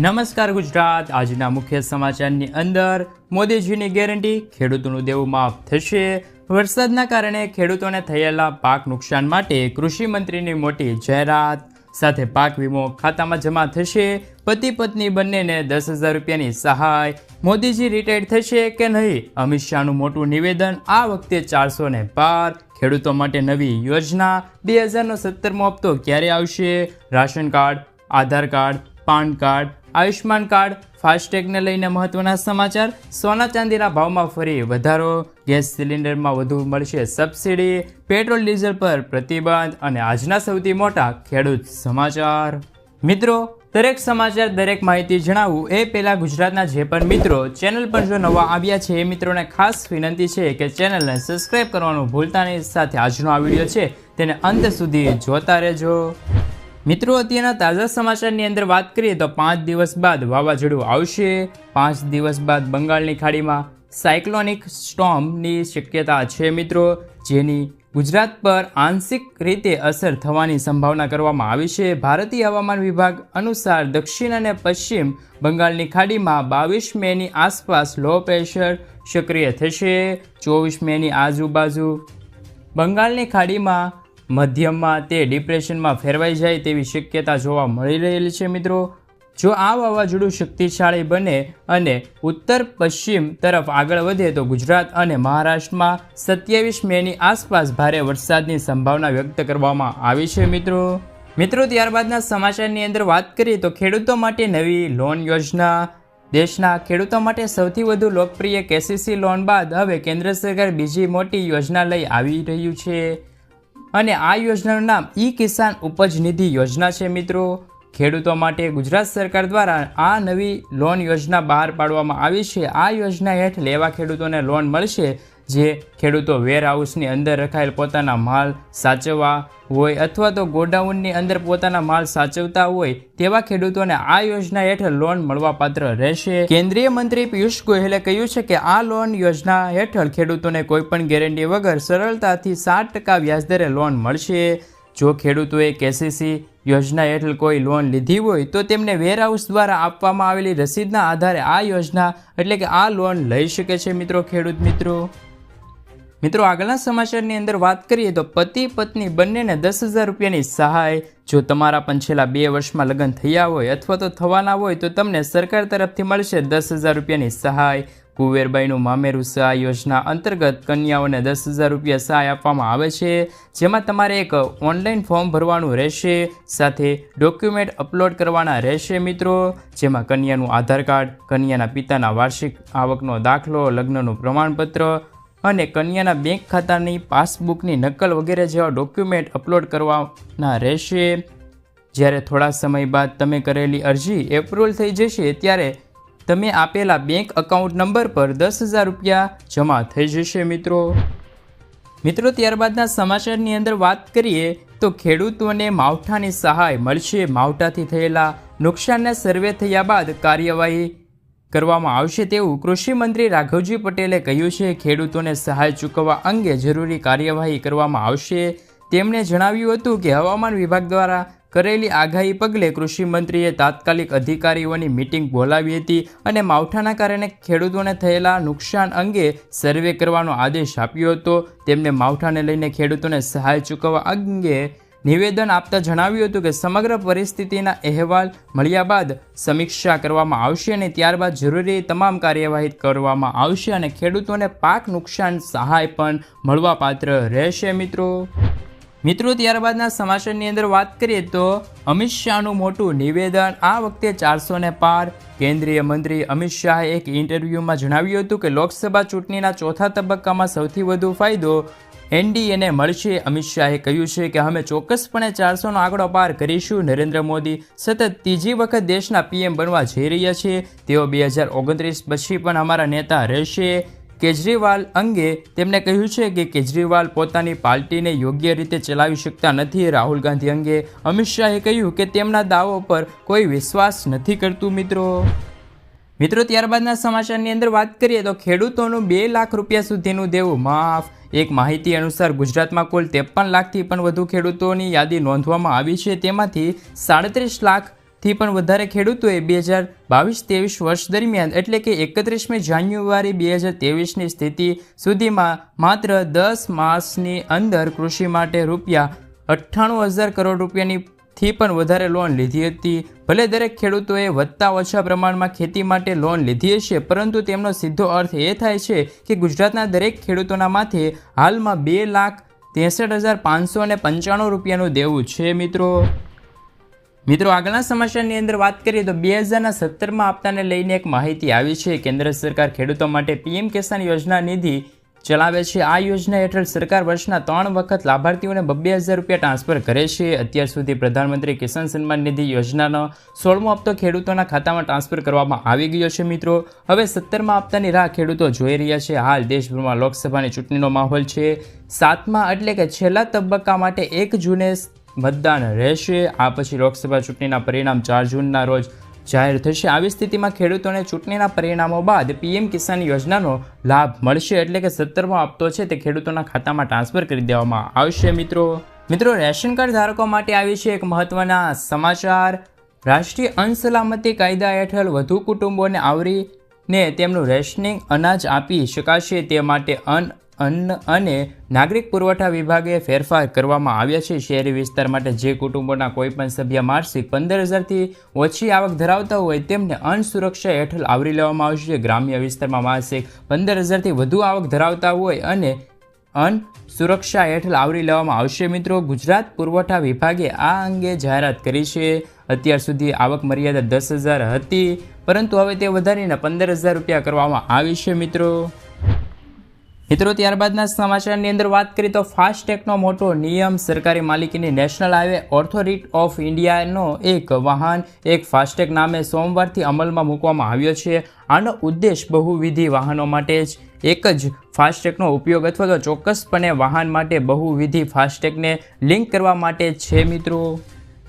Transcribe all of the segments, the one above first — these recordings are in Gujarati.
નમસ્કાર ગુજરાત. આજના મુખ્ય સમાચારની અંદર મોદીજીની ગેરંટી ખેડૂતોનું દેવું માફ થશે. વરસાદના કારણે ખેડૂતોને થયેલા પાક નુકસાન માટે કૃષિ મંત્રીની મોટી જાહેરાત. સાથે પાક વીમો ખાતામાં જમા થશે. પતિ પત્ની બંનેને દસ હજાર રૂપિયાની સહાય. મોદીજી રિટાયર્ડ થશે કે નહીં? અમિત શાહનું મોટું નિવેદન આ વખતે ચારસો ને પાર. ખેડૂતો માટે નવી યોજના બે હજારનો સત્તરમો હપ્તો ક્યારે આવશે? Ration card, Aadhaar card, PAN card Ayushman card, ફાસ્ટેગને લઈને મહત્વના સમાચાર. સોના ચાંદીના ભાવમાં ફરી વધારો. ગેસ સિલિન્ડરમાં વધુ મળશે સબસિડી. પેટ્રોલ, ડીઝલ પર પ્રતિબંધ અને આજના સૌથી મોટા ખેડૂત સમાચાર. મિત્રો, દરેક સમાચાર, દરેક માહિતી જણાવવું એ પહેલાં ગુજરાતના જે પણ મિત્રો ચેનલ પર જો નવા આવ્યા છે એ મિત્રોને ખાસ વિનંતી છે કે ચેનલને સબસ્ક્રાઈબ કરવાનું ભૂલતા નહીં. સાથે આજનો આ વીડિયો છે તેને અંત સુધી જોતા રહેજો. મિત્રો, અત્યારના તાજા સમાચારની અંદર વાત કરીએ તો પાંચ દિવસ બાદ વાવાઝોડું આવશે. પાંચ દિવસ બાદ બંગાળની ખાડીમાં સાયક્લોનિક સ્ટોમની શક્યતા છે મિત્રો, જેની ગુજરાત પર આંશિક રીતે અસર થવાની સંભાવના કરવામાં આવી છે. ભારતીય હવામાન વિભાગ અનુસાર દક્ષિણ અને પશ્ચિમ બંગાળની ખાડીમાં બાવીસ મેની આસપાસ લો પ્રેશર સક્રિય થશે. ચોવીસ મેની આજુબાજુ બંગાળની ખાડીમાં મધ્યમમાં તે ડિપ્રેશનમાં ફેરવાઈ જાય તેવી શક્યતા જોવા મળી રહેલી છે મિત્રો. જો આ વાવાઝોડું શક્તિશાળી બને અને ઉત્તર પશ્ચિમ તરફ આગળ વધે તો ગુજરાત અને મહારાષ્ટ્રમાં સત્યાવીસ મેની આસપાસ ભારે વરસાદની સંભાવના વ્યક્ત કરવામાં આવી છે મિત્રો. મિત્રો, ત્યારબાદના સમાચારની અંદર વાત કરીએ તો ખેડૂતો માટે નવી લોન યોજના. દેશના ખેડૂતો માટે સૌથી વધુ લોકપ્રિય કેસીસી લોન બાદ હવે કેન્દ્ર સરકાર બીજી મોટી યોજના લઈ આવી રહ્યું છે. અને આ યોજનાનું નામ ઈ કિસાન ઉપજ નિધિ યોજના છે, મિત્રો. ખેડૂતો માટે ગુજરાત સરકાર દ્વારા આ નવી લોન યોજના બહાર પાડવામાં આવી છે. આ યોજના હેઠળ એવા ખેડૂતોને લોન મળશે. જે ખેડૂતો વેરહાઉસની અંદર રખાયેલ પોતાના માલ સાચવવા હોય અથવા તો ગોડાઉનની અંદર પોતાના માલ સાચવતા હોય તેવા ખેડૂતોને આ યોજના હેઠળ લોન મળવાપાત્ર રહેશે. કેન્દ્રીય મંત્રી પિયુષ ગોયલે કહ્યું છે કે આ લોન યોજના હેઠળ ખેડૂતોને કોઈપણ ગેરંટી વગર સરળતાથી સાત ટકા વ્યાજદરે લોન મળશે. જો ખેડૂતોએ કેસીસી યોજના હેઠળ કોઈ લોન લીધી હોય તો તેમને વેરહાઉસ દ્વારા આપવામાં આવેલી રસીદના આધારે આ યોજના એટલે કે આ લોન લઈ શકે છે મિત્રો ખેડૂત મિત્રો. મિત્રો, આગળના સમાચારની અંદર વાત કરીએ તો પતિ, પત્ની બંનેને દસ હજાર રૂપિયાની સહાય. જો તમારા પણ છેલ્લા બે વર્ષમાં લગ્ન થયા હોય અથવા તો થવાના હોય, તો તમને સરકાર તરફથી મળશે દસ હજાર રૂપિયાની સહાય. કુવેરબાઈનું મામેરું સહાય યોજના અંતર્ગત કન્યાઓને દસ હજાર રૂપિયા સહાય આપવામાં આવે છે, જેમાં તમારે એક ઓનલાઈન ફોર્મ ભરવાનું રહેશે, સાથે ડોક્યુમેન્ટ અપલોડ કરવાના રહેશે મિત્રો, જેમાં કન્યાનું આધાર કાર્ડ, કન્યાના પિતાના વાર્ષિક આવકનો દાખલો, લગ્નનું પ્રમાણપત્ર અને કન્યાના બેંક ખાતાની પાસબુકની નકલ વગેરે જેવા ડોક્યુમેન્ટ અપલોડ કરવાના રહેશે. જ્યારે થોડા સમય બાદ તમે કરેલી અરજી એપ્રુવલ થઈ જશે, ત્યારે તમે આપેલા બેંક અકાઉન્ટ નંબર પર દસ હજાર રૂપિયા જમા થઈ જશે મિત્રો. મિત્રો, ત્યારબાદના સમાચારની અંદર વાત કરીએ તો ખેડૂતોને માવઠાની સહાય મળશે. માવઠાથી થયેલા નુકસાનના સર્વે થયા બાદ કાર્યવાહી કરવામાં આવશે તેવું કૃષિમંત્રી રાઘવજી પટેલે કહ્યું છે. ખેડૂતોને સહાય ચૂકવવા અંગે જરૂરી કાર્યવાહી કરવામાં આવશે. તેમણે જણાવ્યું હતું કે હવામાન વિભાગ દ્વારા કરેલી આગાહી પગલે કૃષિમંત્રીએ તાત્કાલિક અધિકારીઓની મિટિંગ બોલાવી હતી અને માવઠાના કારણે ખેડૂતોને થયેલા નુકસાન અંગે સર્વે કરવાનો આદેશ આપ્યો હતો. તેમને માવઠાને લઈને ખેડૂતોને સહાય ચૂકવવા અંગે નિવેદન આપતા જણાવ્યું હતું કે સમગ્ર પરિસ્થિતિના અહેવાલ મળ્યા બાદ સમીક્ષા કરવામાં આવશે અને ત્યારબાદ જરૂરી તમામ કાર્યવાહી કરવામાં આવશે અને ખેડૂતોને પાક નુકસાન સહાય પણ મળવાપાત્ર રહેશે મિત્રો. મિત્રો, ત્યારબાદના સમાચારની અંદર વાત કરીએ તો અમિત શાહનું મોટું નિવેદન આ વખતે ચારસો ને પાર. કેન્દ્રીય મંત્રી અમિત શાહે એક ઇન્ટરવ્યૂમાં જણાવ્યું હતું કે લોકસભા ચૂંટણીના ચોથા તબક્કામાં સૌથી વધુ ફાયદો એનડીએને મળશે. અમિત શાહે કહ્યું છે કે અમે ચોક્કસપણે ચારસોનો આંકડો પાર કરીશું. નરેન્દ્ર મોદી સતત ત્રીજી વખત દેશના પીએમ બનવા જઈ રહ્યા છે. તેઓ બે હજાર ઓગણત્રીસ પછી પણ અમારા નેતા રહેશે. કેજરીવાલ અંગે તેમણે કહ્યું છે કે કેજરીવાલ પોતાની પાર્ટીને યોગ્ય રીતે ચલાવી શકતા નથી. રાહુલ ગાંધી અંગે અમિત શાહે કહ્યું કે તેમના દાવો પર કોઈ વિશ્વાસ નથી કરતું, મિત્રો. મિત્રો, ત્યારબાદના સમાચારની અંદર વાત કરીએ તો ખેડૂતોનું બે લાખ રૂપિયા સુધીનું દેવું માફ. એક માહિતી અનુસાર ગુજરાતમાં કુલ ત્રેપન લાખથી પણ વધુ ખેડૂતોની યાદી નોંધવામાં આવી છે. તેમાંથી સાડત્રીસ લાખ થી પણ વધારે ખેડૂતોએ બે હજાર બાવીસ ત્રેવીસ વર્ષ દરમિયાન એટલે કે એકત્રીસમી જાન્યુઆરી બે હજાર ત્રેવીસની સ્થિતિ સુધીમાં માત્ર દસ માસની અંદર કૃષિ માટે રૂપિયા અઠ્ઠાણું હજાર કરોડ રૂપિયાની થી પણ વધારે લોન લીધી હતી. ભલે દરેક ખેડૂતોએ વધતા ઓછા પ્રમાણમાં ખેતી માટે લોન લીધી હશે, પરંતુ તેમનો સીધો અર્થ એ થાય છે કે ગુજરાતના દરેક ખેડૂતોના માથે હાલમાં બે લાખ ત્રેસઠ હજાર પાંચસો પંચાણું રૂપિયાનું દેવું છે, મિત્રો. મિત્રો, આગળના સમાચારની અંદર વાત કરીએ તો બે હજારના સત્તરમાં આપતાને લઈને એક માહિતી આવી છે. કેન્દ્ર સરકાર ખેડૂતો માટે પીએમ કિસાન યોજના નિધિ ચલાવે છે. આ યોજના હેઠળ સરકાર વર્ષના ત્રણ વખત લાભાર્થીઓને બબ્બે હજાર રૂપિયા ટ્રાન્સફર કરે છે. અત્યાર સુધી પ્રધાનમંત્રી કિસાન સન્માન નિધિ યોજનાનો સોળમો હપ્તો ખેડૂતોના ખાતામાં ટ્રાન્સફર કરવામાં આવી ગયો છે, મિત્રો. હવે સત્તરમાં હપ્તાની રાહ ખેડૂતો જોઈ રહ્યા છે. હાલ દેશભરમાં લોકસભાની ચૂંટણીનો માહોલ છે. સાતમા એટલે કે છેલ્લા તબક્કા માટે એક જૂને મતદાન રહેશે. આ પછી લોકસભા ચૂંટણીના પરિણામ ચાર જૂનના રોજ જાહેર થશે. આવી સ્થિતિમાં ખેડૂતોને ચૂંટણીના પરિણામો બાદ પીએમ કિસાન યોજનાનો લાભ મળશે એટલે કે સત્તરમો આપતો છે તે ખેડૂતોના ખાતામાં ટ્રાન્સફર કરી દેવામાં આવશે. મિત્રો મિત્રો, રેશન કાર્ડ ધારકો માટે આવી છે એક મહત્વના સમાચાર. રાષ્ટ્રીય અન્ન સલામતી કાયદા હેઠળ વધુ કુટુંબોને આવરીને તેમનું રેશનિંગ અનાજ આપી શકાશે તે માટે અન્ન અન્ન અને નાગરિક પુરવઠા વિભાગે ફેરફાર કરવામાં આવ્યા છે. શહેરી વિસ્તાર માટે જે કુટુંબોના કોઈપણ સભ્ય માસિક પંદર હજારથી ઓછી આવક ધરાવતા હોય તેમને અન્ન સુરક્ષા હેઠળ આવરી લેવામાં આવશે. ગ્રામ્ય વિસ્તારમાં માસિક પંદર હજારથી વધુ આવક ધરાવતા હોય અને અન્ન સુરક્ષા હેઠળ આવરી લેવામાં આવશે. મિત્રો, ગુજરાત પુરવઠા વિભાગે આ અંગે જાહેરાત કરી છે. અત્યાર સુધી આવક મર્યાદા દસ હજાર હતી, પરંતુ હવે તે વધારીને પંદર હજાર રૂપિયા કરવામાં આવી છે, મિત્રો. મિત્રો, ત્યારબાદના સમાચારની અંદર વાત કરીએ તો ફાસ્ટેગનો મોટો નિયમ સરકારી માલિકીની નેશનલ હાઈવે ઓથોરિટી ઓફ ઇન્ડિયાનો એક વાહન, એક ફાસ્ટેગ નામે સોમવારથી અમલમાં મૂકવામાં આવ્યો છે. આનો ઉદ્દેશ બહુવિધિ વાહનો માટે જ. એક જ ફાસ્ટેગનો ઉપયોગ અથવા તો ચોક્કસપણે વાહન માટે બહુવિધિ ફાસ્ટેગને લિંક કરવા માટે છે મિત્રો.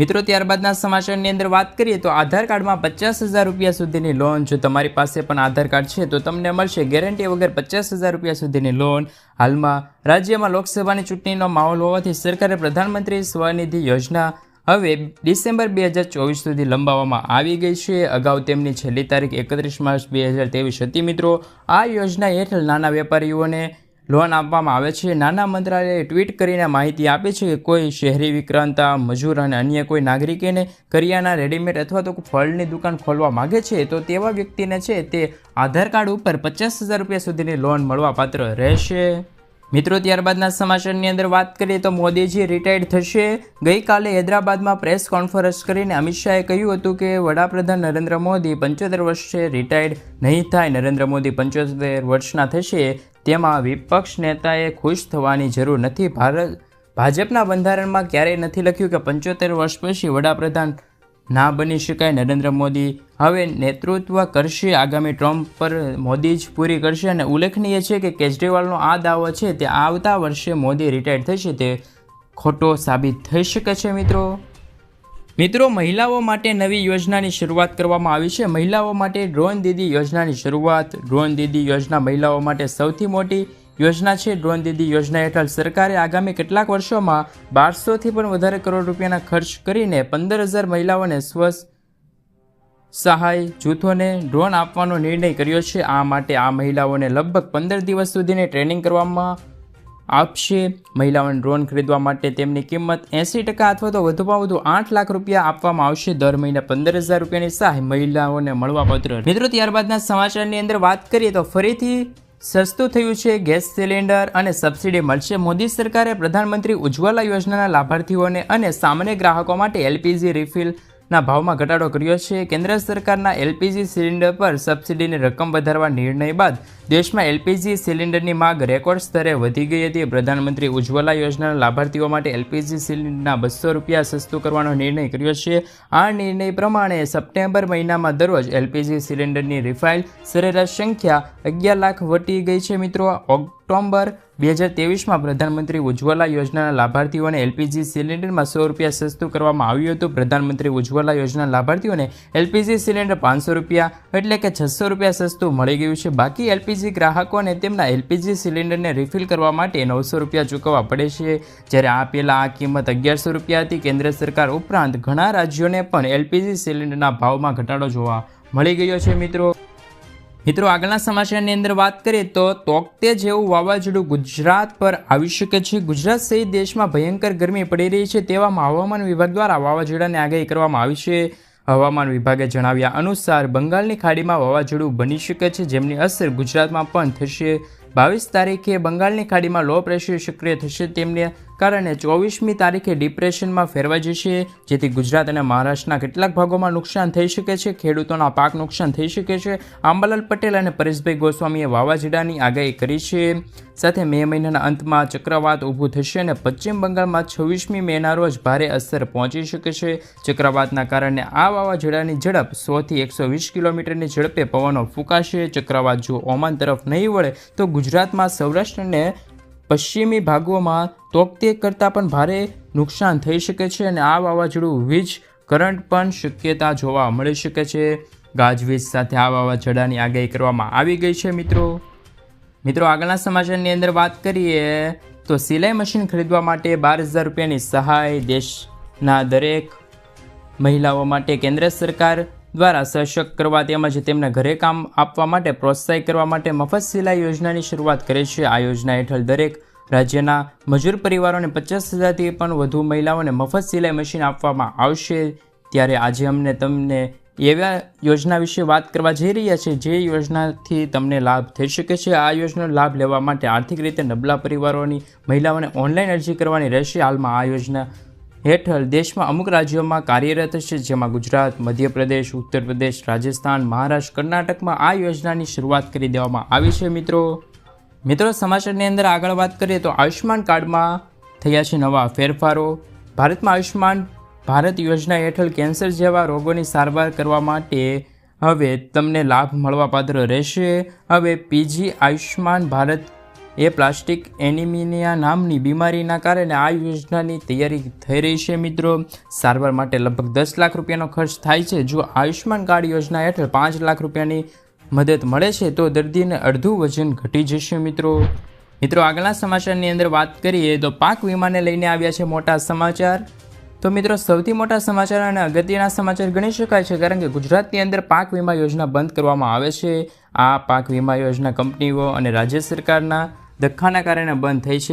મિત્રો, ત્યારબાદના સમાચારની અંદર વાત કરીએ તો આધાર કાર્ડમાં પચાસ હજાર રૂપિયા સુધીની લોન જો તમારી પાસે પણ આધાર કાર્ડ છે, તો તમને મળશે ગેરંટી વગર પચાસ હજાર રૂપિયા સુધીની લોન હાલમાં રાજ્યમાં લોકસભાની ચૂંટણીનો માહોલ હોવાથી સરકારે પ્રધાનમંત્રી સ્વનિધિ યોજના હવે ડિસેમ્બર બે હજાર ચોવીસ સુધી લંબાવવામાં આવી ગઈ છે. અગાઉ તેમની છેલ્લી તારીખ એકત્રીસ માર્ચ બે હજાર ત્રેવીસ હતી. મિત્રો, આ યોજના હેઠળ નાના વેપારીઓને લોન આપવામાં આવે છે. નાના મંત્રાલયે ટ્વીટ કરીને માહિતી આપે છે કે કોઈ શહેરી વિક્રાંતા, મજૂર અને અન્ય કોઈ નાગરિકેને કરિયાના રેડીમેડ અથવા તો ફળની દુકાન ખોલવા માગે છે, તો તેવા વ્યક્તિને છે તે આધાર કાર્ડ ઉપર પચાસ હજાર રૂપિયા સુધીની લોન મળવાપાત્ર રહેશે. મિત્રો, ત્યારબાદના સમાચારની અંદર વાત કરીએ તો મોદીજી રિટાયર્ડ થશે. ગઈકાલે હૈદરાબાદમાં પ્રેસ કોન્ફરન્સ કરીને અમિત શાહે કહ્યું હતું કે વડાપ્રધાન નરેન્દ્ર મોદી પંચોતેર વર્ષે રિટાયર્ડ નહીં થાય. નરેન્દ્ર મોદી પંચોતેર વર્ષના થશે. તેમાં વિપક્ષ નેતાએ ખુશ થવાની જરૂર નથી. ભારત ભાજપના બંધારણમાં ક્યારેય નથી લખ્યું કે પંચોતેર વર્ષ પછી વડાપ્રધાન ના બની શકાય. નરેન્દ્ર મોદી હવે નેતૃત્વ કરશે. આગામી ટ્રમ્પ પર મોદી જ પૂરી કરશે. અને ઉલ્લેખનીય છે કે કેજરીવાલનો આ દાવો છે તે આવતા વર્ષે મોદી રિટાયર થશે. તે ખોટો સાબિત થઈ શકે છે મિત્રો. મિત્રો, મહિલાઓ માટે નવી યોજનાની શરૂઆત કરવામાં આવી છે. મહિલાઓ માટે ડ્રોન દીદી યોજનાની શરૂઆત. ડ્રોન દીદી યોજના મહિલાઓ માટે સૌથી મોટી યોજના છે. ડ્રોન દીદી યોજના હેઠળ સરકારે આગામી કેટલાક વર્ષોમાં બારસોથી પણ વધારે કરોડ રૂપિયાના ખર્ચ કરીને પંદર હજાર મહિલાઓને સ્વ સહાય, જૂથોને ડ્રોન આપવાનો નિર્ણય કર્યો છે. આ માટે આ મહિલાઓને લગભગ પંદર દિવસ સુધીની ટ્રેનિંગ કરવામાં આપશે. મહિલાઓને ડ્રોન ખરીદવા માટે તેમની કિંમત એંસી ટકા અથવા તો વધુમાં વધુ આઠ લાખ રૂપિયા આપવામાં આવશે. દર મહિને પંદર હજાર રૂપિયાની સહાય મહિલાઓને મળવાપાત્ર મિત્રો, ત્યારબાદના સમાચારની અંદર વાત કરીએ તો ફરીથી સસ્તું થયું છે ગેસ સિલિન્ડર અને સબસિડી મળશે. મોદી સરકારે પ્રધાનમંત્રી ઉજ્જવલા યોજનાના લાભાર્થીઓને અને સામાન્ય ગ્રાહકો માટે એલપીજી રિફિલ ના ભાવમાં ઘટાડો કર્યો છે. કેન્દ્ર સરકારના એલપીજી સિલિન્ડર પર સબસિડીની રકમ વધારવા નિર્ણય બાદ દેશમાં એલપીજી સિલિન્ડરની માંગ રેકોર્ડ સ્તરે વધી ગઈ હતી. પ્રધાનમંત્રી ઉજ્જવલા યોજનાના લાભાર્થીઓ માટે એલપીજી સિલિન્ડરના બસો રૂપિયા સસ્તું કરવાનો નિર્ણય કર્યો છે. આ નિર્ણય પ્રમાણે સપ્ટેમ્બર મહિનામાં દરરોજ એલપીજી સિલિન્ડરની રિફાઇલ સરેરાશ સંખ્યા અગિયાર લાખ વટી ગઈ છે. મિત્રો ઓક્ટોબર બે હજાર તેવીસમાં પ્રધાનમંત્રી ઉજ્જવલા યોજનાના લાભાર્થીઓને એલપીજી સિલિન્ડરમાં સો રૂપિયા સસ્તું કરવામાં આવ્યું હતું. પ્રધાનમંત્રી ઉજ્જવલા યોજના લાભાર્થીઓને એલપીજી સિલિન્ડર પાંચસો રૂપિયા એટલે કે છસો રૂપિયા સસ્તું મળી ગયું છે. બાકી એલપીજી ગ્રાહકોને તેમના એલપીજી સિલિન્ડરને રિફિલ કરવા માટે નવસો રૂપિયા ચૂકવવા પડે છે. જ્યારે આ પહેલાં આ કિંમત અગિયારસો રૂપિયા હતી. કેન્દ્ર સરકાર ઉપરાંત ઘણા રાજ્યોને પણ એલપીજી સિલિન્ડરના ભાવમાં ઘટાડો જોવા મળી ગયો છે મિત્રો. મિત્રો, આગળના સમાચારની અંદર વાત કરીએ તો તોકતે જેવું વાવાઝોડું ગુજરાત પર આવી શકે છે. ગુજરાત સહિત દેશમાં ભયંકર ગરમી પડી રહી છે તેવામાં હવામાન વિભાગ દ્વારા વાવાઝોડાની આગાહી કરવામાં આવી છે. હવામાન વિભાગે જણાવ્યા અનુસાર બંગાળની ખાડીમાં વાવાઝોડું બની શકે છે, જેમની અસર ગુજરાતમાં પણ થશે. બાવીસ તારીખે બંગાળની ખાડીમાં લો પ્રેશર સક્રિય થશે, તેમને કારણે ચોવીસમી તારીખે ડિપ્રેશનમાં ફેરવાઈ જશે, જેથી ગુજરાત અને મહારાષ્ટ્રના કેટલાક ભાગોમાં નુકસાન થઈ શકે છે, ખેડૂતોના પાક નુકસાન થઈ શકે છે. આંબાલાલ પટેલ અને પરેશભાઈ ગોસ્વામીએ વાવાઝોડાની આગાહી કરી છે. સાથે મે મહિનાના અંતમાં ચક્રવાત ઊભું થશે અને પશ્ચિમ બંગાળમાં છવ્વીસમી મેના રોજ ભારે અસર પહોંચી શકે છે. ચક્રવાતના કારણે આ વાવાઝોડાની ઝડપ સોથી એકસો વીસ કિલોમીટરની ઝડપે પવનો ફૂંકાશે. ચક્રવાત જો ઓમાન તરફ નહીં વળે, તો ગુજરાતમાં સૌરાષ્ટ્ર અને પશ્ચિમી ભાગોમાં તોકતે કરતાં પણ ભારે નુકસાન થઈ શકે છે અને આ વાવાઝોડું વીજ, કરંટ પણ શક્યતા જોવા મળી શકે છે. ગાજવીજ સાથે આ વાવાઝોડાની આગાહી કરવામાં આવી ગઈ છે, મિત્રો. મિત્રો, આગળના સમાચારની અંદર વાત કરીએ તો સિલાઈ મશીન ખરીદવા માટે બાર હજાર રૂપિયાની સહાય દેશના દરેક મહિલાઓ માટે કેન્દ્ર સરકાર દ્વારા સશક્ત કરવા તેમજ તેમને ઘરે કામ આપવા માટે પ્રોત્સાહિત કરવા માટે મફત સિલાઈ યોજનાની શરૂઆત કરે છે. આ યોજના હેઠળ દરેક રાજ્યના મજૂર પરિવારોને પચાસ હજારથી પણ વધુ મહિલાઓને મફત સિલાઈ મશીન આપવામાં આવશે. ત્યારે આજે અમને તમને એવા યોજના વિશે વાત કરવા જઈ રહ્યા છે, જે યોજનાથી તમને લાભ થઈ શકે છે. આ યોજનાનો લાભ લેવા માટે આર્થિક રીતે નબળા પરિવારોની મહિલાઓને ઓનલાઈન અરજી કરવાની રહેશે. હાલમાં આ યોજના હેઠળ દેશમાં અમુક રાજ્યોમાં કાર્યરત છે, જેમાં ગુજરાત, મધ્યપ્રદેશ ઉત્તર પ્રદેશ રાજસ્થાન, મહારાષ્ટ્ર, કર્ણાટકમાં આ યોજનાની શરૂઆત કરી દેવામાં આવી છે, મિત્રો. મિત્રો, સમાચારની અંદર આગળ વાત કરીએ તો આયુષ્માન કાર્ડમાં થયા છે નવા ફેરફારો. ભારતમાં આયુષ્માન ભારત યોજના હેઠળ કેન્સર જેવા રોગોની સારવાર કરવા માટે હવે તમને લાભ મળવાપાત્ર રહેશે. હવે પીજી આયુષ્માન ભારત એ પ્લાસ્ટિક એનિમિનિયા નામની બીમારીના કારણે આ યોજનાની તૈયારી થઈ રહી છે, મિત્રો. સારવાર માટે લગભગ દસ લાખ રૂપિયાનો ખર્ચ થાય છે. જો આયુષ્માન કાર્ડ યોજના હેઠળ પાંચ લાખ રૂપિયાની મદદ મળે છે, તો દર્દીને અડધું વજન ઘટી જશે, મિત્રો. મિત્રો આગલા સમાચારની અંદર વાત કરીએ, તો પાક વીમાને લઈને આવ્યા છે મોટા સમાચાર. તો મિત્રો, સૌથી મોટા સમાચાર અને અગત્યના સમાચાર ગણી શકાય છે, કારણ કે ગુજરાતની અંદર પાક વીમા યોજના બંધ કરવામાં આવે છે. આ પાક વીમા યોજના કંપનીઓ અને રાજ્ય સરકારના ધક્કાના કારણે બંધ થઈ છે.